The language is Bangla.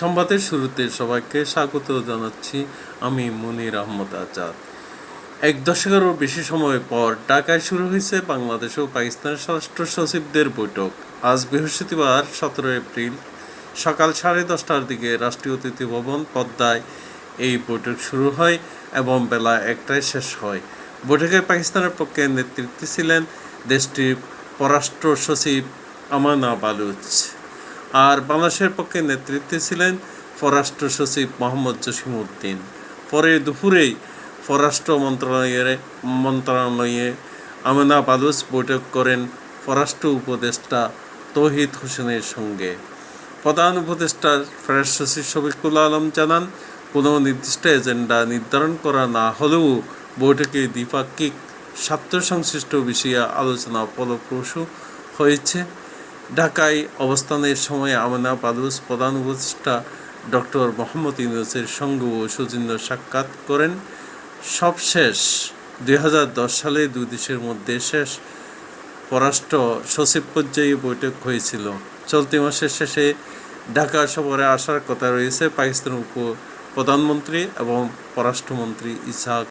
সংবাদের শুরুতে সবাইকে স্বাগত জানাচ্ছি। আমি মনির আহমদ আজাদ। এক দশকেরও বেশি সময় পর ঢাকায় শুরু হয়েছে বাংলাদেশ ও পাকিস্তানের স্বরাষ্ট্র সচিবদের বৈঠক। আজ বৃহস্পতিবার সতেরো এপ্রিল, সকাল সাড়ে দশটার দিকে রাষ্ট্রীয় অতিথি ভবন পদ্মায় এই বৈঠক শুরু হয় এবং বেলা একটায় শেষ হয়। বৈঠকে পাকিস্তানের পক্ষে নেতৃত্বে ছিলেন দেশটির পররাষ্ট্র সচিব আমানা বালুচ আর বাংলাদেশের পক্ষে নেতৃত্বে ছিলেন পররাষ্ট্র সচিব মোহাম্মদ জসিমউদ্দিন। পরে দুপুরেই পররাষ্ট্র মন্ত্রণালয়ের মন্ত্রণালয়ে আমেনা বালুচ বৈঠক করেন পররাষ্ট্র উপদেষ্টা তৌহিদ হোসেনের সঙ্গে। প্রধান উপদেষ্টার ফেরার সচিব শফিকুল আলম জানান, কোনো নির্দিষ্ট এজেন্ডা নির্ধারণ করা না হলেও বৈঠকে দ্বিপাক্ষিক স্বার্থ সংশ্লিষ্ট বিষয়ে আলোচনা ফলপ্রসূ হয়েছে। ঢাকায় অবস্থানের সময় আমেনা বালুচ প্রধান উপদেষ্টা ডক্টর মোহাম্মদ ইউনুসের ও সৌজন্য সাক্ষাৎ করেন। সবশেষ দুই হাজার দশ সালে দুই দেশের মধ্যে শেষ পররাষ্ট্র সচিব পর্যায়ে বৈঠক হয়েছিল। চলতি মাসের শেষে ঢাকা সফরে আসার কথা রয়েছে পাকিস্তান উপ প্রধানমন্ত্রী এবং পররাষ্ট্রমন্ত্রী ইসাক